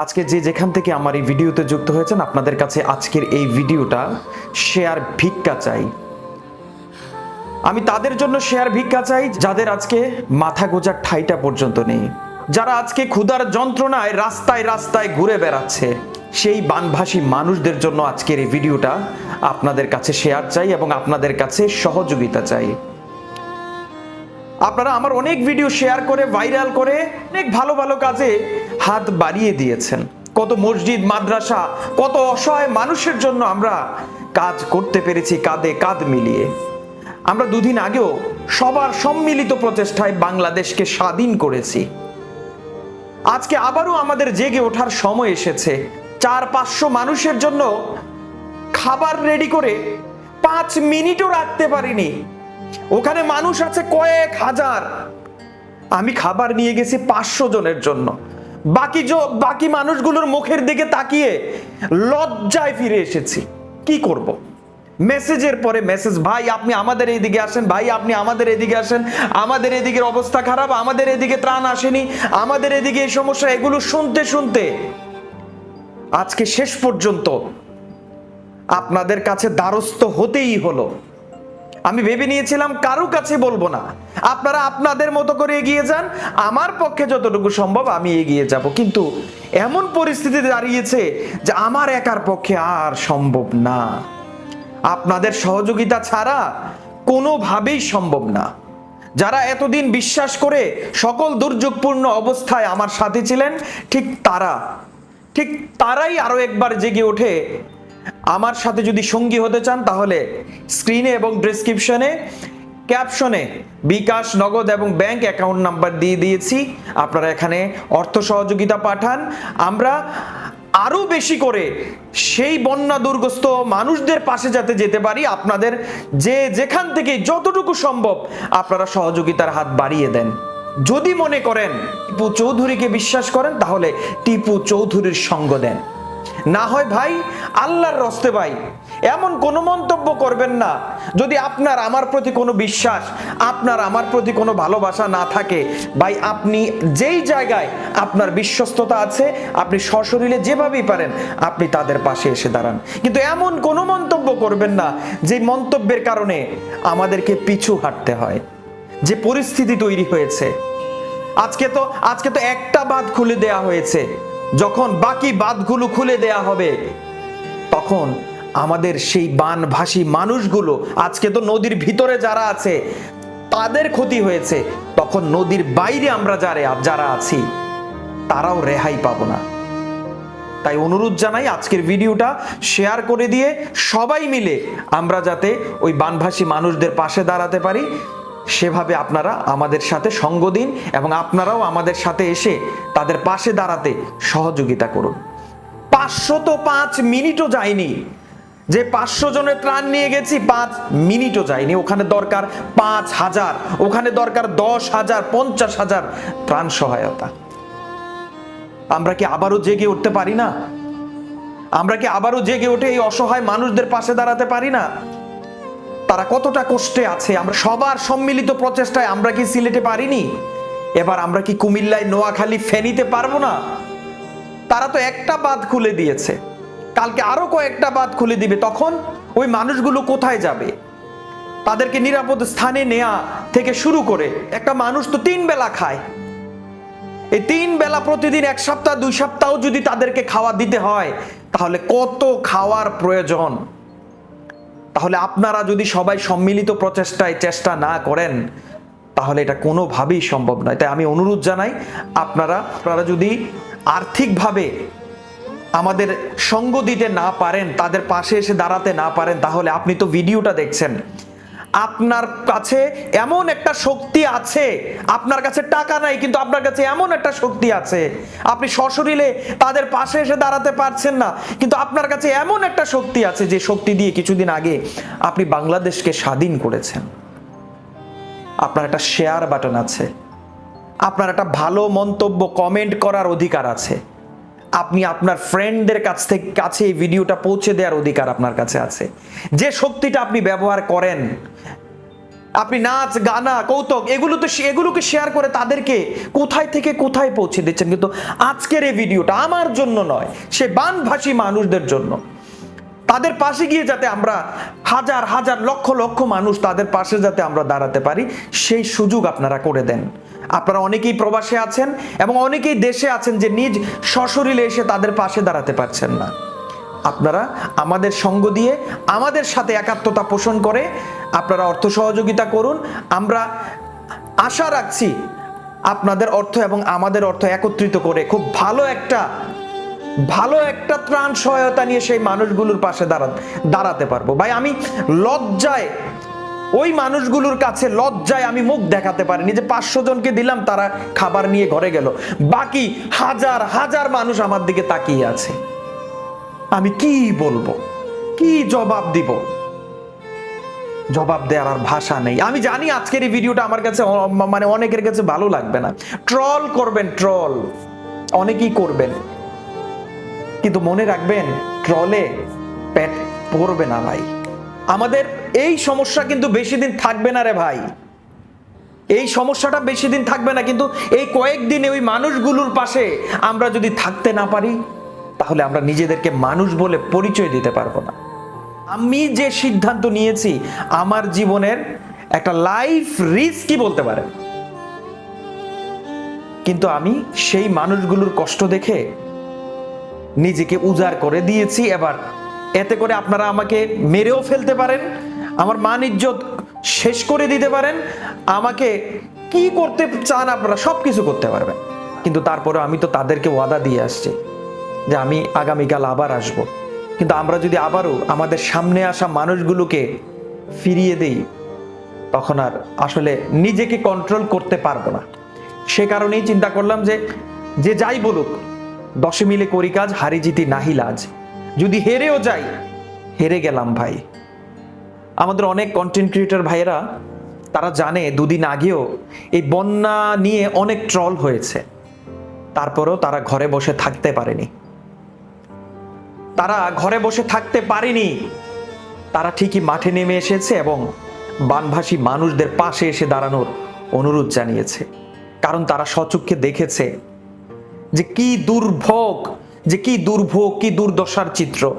আজকে যে যেখান থেকে আমার এই ভিডিওতে যুক্ত হয়েছেন, আপনাদের কাছে আজকের এই ভিডিওটা শেয়ার ভিক্ষা চাই। আমি তাদের জন্য শেয়ার ভিক্ষা চাই, যাদের আজকে মাথা গোজার ঠাইটা পর্যন্ত নেই। যারা আজকে ক্ষুধার যন্ত্রণায় রাস্তায় রাস্তায় ঘুরে বেড়াচ্ছে, সেই বানভাসী মানুষদের জন্য আজকের এই ভিডিওটা আপনাদের কাছে শেয়ার চাই এবং আপনাদের কাছে সহযোগিতা চাই। আপনারা আমার অনেক ভিডিও শেয়ার করে, ভাইরাল করে, অনেক ভালো ভালো কাজে হাত বাড়িয়ে দিয়েছেন। কত মসজিদ, মাদ্রাসা, কত অসহায় মানুষের জন্য আমরা কাজ করতে পেরেছি কাঁধে কাঁধ মিলিয়ে। আমরা দুদিন আগেও সবার সম্মিলিত প্রচেষ্টায় বাংলাদেশকে স্বাধীন করেছি। আজকে আবারও আমাদের জেগে ওঠার সময় এসেছে। চার পাঁচশো মানুষের জন্য খাবার রেডি করে পাঁচ মিনিটও রাখতে পারিনি। ওখানে মানুষ আছে কয়েক হাজার। আমি খাবার নিয়ে গেছি পাঁচশো জনের জন্য। বাকি বাকি মানুষগুলোর মুখের দিকে তাকিয়ে লজ্জায় ফিরে এসেছি কি করব। মেসেজের পরে মেসেজ, ভাই, আপনি আমাদের এইদিকে আসেন, ভাই, আপনি আমাদের এদিকে আসেন, আমাদের এদিকের অবস্থা খারাপ, আমাদের এদিকে ত্রাণ আসেনি, আমাদের এদিকে এই সমস্যা, এগুলো শুনতে শুনতে আজকে শেষ পর্যন্ত আপনাদের কাছে দ্বারস্থ হতেই হলো আমি ভেবে নিয়েছিলাম কারও কাছে বলব না। আপনারা আপনাদের মতো করে এগিয়ে যান, আমার পক্ষে যতটুকু সম্ভব আমি এগিয়ে যাব। কিন্তু এমন পরিস্থিতি দাঁড়িয়েছে যে আমার একার পক্ষে আর সম্ভব না। আপনাদের সহযোগিতা ছাড়া কোনোভাবেই সম্ভব না। যারা এতদিন বিশ্বাস করে সকল দুর্যোগপূর্ণ অবস্থায় আমার সাথে ছিলেন, ঠিক তারা। ঠিক তারাই আরও একবার জেগে ওঠে আমার সাথে যদি সঙ্গী হতে চান, তাহলে স্ক্রিনে এবং ডেসক্রিপশনে ক্যাপশনে বিকাশ নগদ এবং ব্যাংক অ্যাকাউন্ট নাম্বার দিয়ে দিয়েছি। আপনারা এখানে অর্থ সহযোগিতা পাঠান। আমরা আরও বেশি করে সেই বন্যা দুর্গস্ত মানুষদের পাশে যাতে যেতে পারি, আপনাদের যে যেখান থেকে যতটুকু সম্ভব আপনারা সহযোগিতার হাত বাড়িয়ে দেন। যদি মনে করেন টিপু চৌধুরীকে বিশ্বাস করেন, তাহলে টিপু চৌধুরীর সঙ্গ দেন। না হয় ভাই, আল্লাহর রস্তে ভাই। এমন কোনো মন্তব্য করবেন না। যদি আপনার, আমার প্রতি কোনো বিশ্বাস, আপনার, আমার প্রতি কোনো ভালোবাসা না থাকে, ভাই, আপনি যেই জায়গায় আপনার বিশ্বস্ততা আছে, আপনি সশরীরে যেভাবেই পারেন, আপনি তাদের পাশে এসে দাঁড়ান। কিন্তু এমন কোনো মন্তব্য করবেন না, যে মন্তব্যের কারণে আমাদেরকে পিছু হাঁটতে হয়, যে পরিস্থিতি তৈরি হয়েছে। আজকে তো আজকে তো একটা বাঁধ খুলে দেয়া হয়েছে। যখন বাকি বাঁধগুলো খুলে দেয়া হবে, তখন আমাদের সেই বানভাসী মানুষগুলো, আজকে তো নদীর ভিতরে যারা আছে, তাদের ক্ষতি হয়েছে। তখন নদীর বাইরে আমরা যারা যারা আছি, তারাও রেহাই পাবো না। তাই অনুরোধ জানাই আজকের ভিডিওটা শেয়ার করে দিয়ে সবাই মিলে আমরা যাতে ওই বানভাসী মানুষদের পাশে দাঁড়াতে পারি। সেভাবে আপনারা আমাদের সাথে সঙ্গ দিন এবং আপনারাও আমাদের সাথে এসে তাদের পাশে দাঁড়াতে সহযোগিতা করুন। পাঁচশো তো পাঁচ মিনিটও যায়নি। যে পাঁচশো জনের ত্রাণ নিয়ে গেছি, পাঁচ মিনিটও যায়নি। ওখানে দরকার পাঁচ হাজার, ওখানে দরকার দশ হাজার, পঞ্চাশ হাজার ত্রাণ সহায়তা। আমরা কি আবারও জেগে উঠতে পারি না? আমরা কি আবারও জেগে উঠে এই অসহায় মানুষদের পাশে দাঁড়াতে পারি না? তারা কতটা কষ্টে আছে? আমরা সবার সম্মিলিত প্রচেষ্টায় আমরা কি সিলেটে পারিনি? এবার আমরা কি কুমিল্লায়, নোয়াখালী ফেনিতে পারব না? তারা তো একটা বাঁধ খুলে দিয়েছে। কালকে আরও কয়েকটা বাঁধ খুলে দিবে। তখন ওই মানুষগুলো কোথায় যাবে? তাদেরকে নিরাপদ স্থানে নেয়া থেকে শুরু করে একটা মানুষ তো তিন বেলা খায়। এই তিন বেলা প্রতিদিন এক সপ্তাহ, দুই সপ্তাহ যদি তাদেরকে খাওয়া দিতে হয়, তাহলে কত খাওয়ার প্রয়োজন? তাহলে আপনারা যদি সবাই সম্মিলিত প্রচেষ্টায় চেষ্টা না করেন, তাহলে এটা কোনোভাবেই সম্ভব নয়। তাই আমি অনুরোধ জানাই, আপনারা আপনারা যদি আর্থিকভাবে আমাদের সঙ্গ দিতে না পারেন, তাদের পাশে এসে দাঁড়াতে না পারেন, তাহলে আপনি তো ভিডিওটা দেখছেন। আপনার কাছে এমন একটা শক্তি আছে, আপনার কাছে টাকা নাই, কিন্তু আপনার কাছে এমন একটা শক্তি আছে। আপনি সশরীরে তাদের পাশে এসে দাঁড়াতে পারছেন না, কিন্তু আপনার কাছে এমন একটা শক্তি আছে যে শক্তি দিয়ে কিছুদিন আগে আপনি বাংলাদেশকে স্বাধীন করেছেন। আপনার একটা শেয়ার বাটন আছে, আপনার একটা ভালো মন্তব্য কমেন্ট করার অধিকার আছে। আপনি আপনার ফ্রেন্ডদের কাছ থেকে কাছে এই ভিডিওটা পৌঁছে দেওয়ার অধিকার আপনার কাছে আছে। যে শক্তিটা আপনি ব্যবহার করেন, আপনি নাচ, গানা, কৌতুক, এগুলো তো এগুলোকে শেয়ার করে তাদেরকে কোথায় থেকে কোথায় পৌঁছে দিচ্ছেন? কিন্তু আজকের এই ভিডিওটা আমার জন্য নয়, সে বানভাসী মানুষদের জন্য। তাদের পাশে গিয়ে যাতে আমরা হাজার হাজার লক্ষ লক্ষ মানুষ তাদের পাশে যাতে আমরা দাঁড়াতে পারি, সেই সুযোগ আপনারা করে দেন। আপনারা অনেকেই প্রবাসে আছেন এবং অনেকেই দেশে আছেন যে নিজ সশরীরে এসে তাদের পাশে দাঁড়াতে পারছেন না। আপনারা আমাদের সঙ্গ দিয়ে আমাদের সাথে একাত্মতা পোষণ করে আপনারা অর্থ সহযোগিতা করুন। আমরা আশা রাখছি আপনাদের অর্থ এবং আমাদের অর্থ একত্রিত করে খুব ভালো একটা ভালো একটা ত্রাণ সহায়তা নিয়ে সেই মানুষগুলোর পাশে দাঁড়া, দাঁড়াতে পারব। ভাই, আমি লজ্জায় ওই মানুষগুলোর কাছে লজ্জায় আমি মুখ দেখাতে পারিনি যে পাঁচশো জনকে দিলাম, তারা খাবার নিয়ে ঘরে গেল। বাকি হাজার হাজার মানুষ আমার দিকে তাকিয়ে আছে। আমি কি বলব? কি জবাব দিব? জবাব দেওয়ার আর ভাষা নেই। আমি জানি আজকের এই ভিডিওটা আমার কাছে মানে অনেকের কাছে ভালো লাগবে না। ট্রল করবেন, ট্রল। অনেকেই করবেন। কিন্তু মনে রাখবেন, ট্রলে পেট পড়বে না ভাই। আমাদের এই সমস্যা কিন্তু বেশি দিন থাকবে না রে ভাই। এই সমস্যাটা বেশি দিন থাকবে না, কিন্তু এই কয়েকদিনে ওই মানুষগুলোর পাশে আমরা যদি থাকতে না পারি, তাহলে আমরা নিজেদেরকে মানুষ বলে পরিচয় দিতে পারব না। আমি যে সিদ্ধান্ত নিয়েছি, আমার জীবনের একটা লাইফ রিস্ক কি বলতে পারেন কিন্তু আমি সেই মানুষগুলোর কষ্ট দেখে নিজেকে উজাড় করে দিয়েছি। এবার এতে করে আপনারা আমাকে মেরেও ফেলতে পারেন আমার মান ইজ্জত শেষ করে দিতে পারেন। আমাকে কি করতে চান আপনারা সব কিছু করতে পারবেন। কিন্তু তারপরে আমি তো তাদেরকে ওয়াদা দিয়ে আসছি যে আমি আগামীকাল আবার আসব। কিন্তু আমরা যদি আবারও আমাদের সামনে আসা মানুষগুলোকে ফিরিয়ে দেই, তখন আর আসলে নিজেকে কন্ট্রোল করতে পারব না। সে কারণেই চিন্তা করলাম যে যে যাই বলুক, দশে মিলে করি কাজ, হারি জিতি নাহি লাজ। যদি হেরেও যাই, হেরে গেলাম ভাই। আমাদের অনেক কন্টেন্ট ক্রিয়েটর ভাইয়েরা, তারা জানে দুদিন আগেও এই বন্যা নিয়ে অনেক ট্রল হয়েছে। তারপরেও তারা ঘরে বসে থাকতে পারেনি। তারা ঘরে বসে থাকতে পারেনি। তারা ঠিকই মাঠে নেমে এসেছে এবং বানভাসী মানুষদের পাশে এসে দাঁড়ানোর অনুরোধ জানিয়েছে। কারণ তারা সচক্ষে দেখেছে যে কি দুর্ভোগ, যে কি দুর্ভোগ, কি দুর্দশার চিত্র।